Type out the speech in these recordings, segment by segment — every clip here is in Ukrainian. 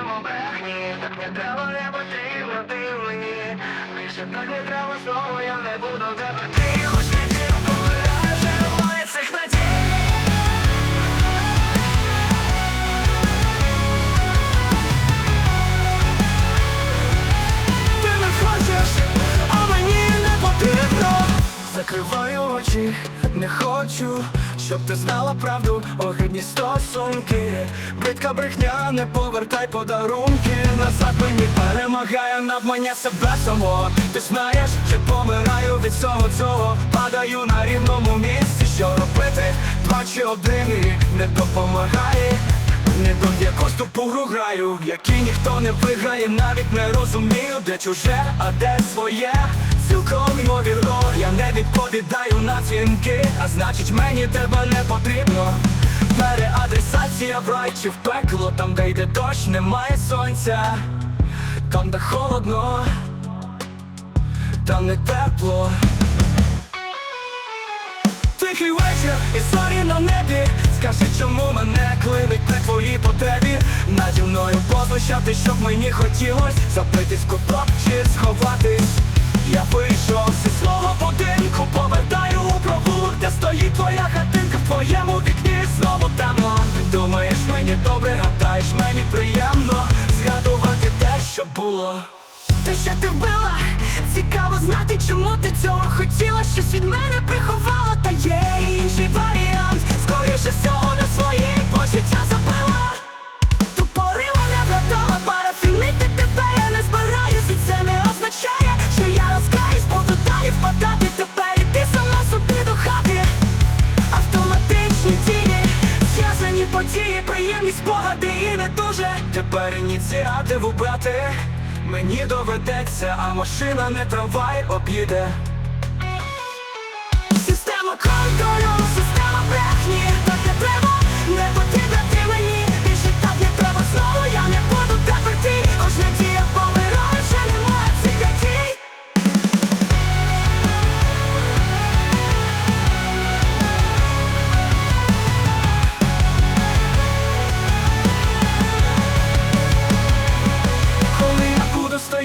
систему брехні Так не треба, не потрібно ти мені Більше так не треба, знову я не буду тебе ти не надій Ти не хочеш, а мені не потрібно. Закриваю очі, не хочу, щоб ти знала правду, огидні стосунки. Бридка брехня, не повертай подарунки. Назад мені перемагає навмання себе само Ти знаєш, що помираю від всього цього. Падаю на рівному місці, що робити. Два чи один і не допомагає. Не до якусь тупу гру граю, які ніхто не виграє, навіть не розумію, де чуже, а де своє. Цілком ймовірно, я відповідаю на дзвінки, а значить мені тебе не потрібно. Переадресація в рай чи в пекло, там де йде дощ, немає сонця, там де холодно, там не тепло. Тихий вечір і зорі на небі Скажи, чому мене клинить при твоїй потребі Наді мною познущати, щоб мені хотілось Запитись в куток чи сховатись Я вийшов було те, що ти вбила, цікаво знати, чому ти цього хотіла, щось від мене приховала, та є інший варіант. Скоріше всього на своїй почуття забила. Тупорила не вгадала, парафінити тебе я не збираюсь, і це не означає, що я розкаюсь, буду далі впадати тепер іди сама собі до хати. Автоматичні дії, зв'язані події, приємні спогади і не дуже Тепер ініціативу брати Мені доведеться, а машина не трамвай об'їде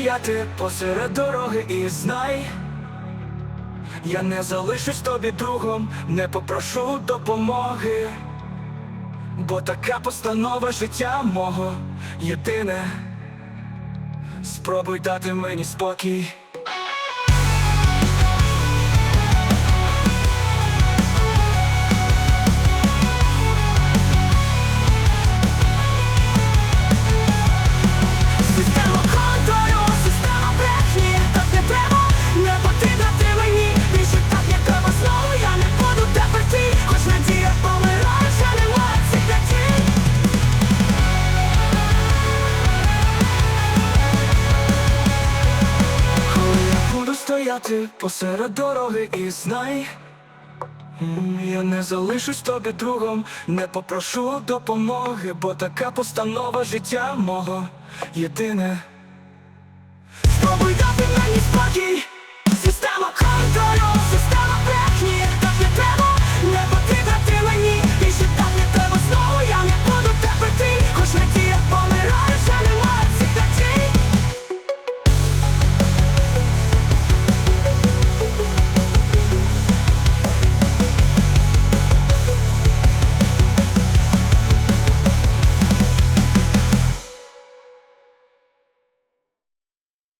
стояти посеред дороги і знай Я не залишусь тобі другом, не попрошу допомоги. Бо така постанова життя мого єдине. Спробуй дати мені спокій стояти посеред дороги і знай Я не залишусь тобі другом, не попрошу допомоги, бо така постанова життя мого єдине. Спробуй дати мені спокій,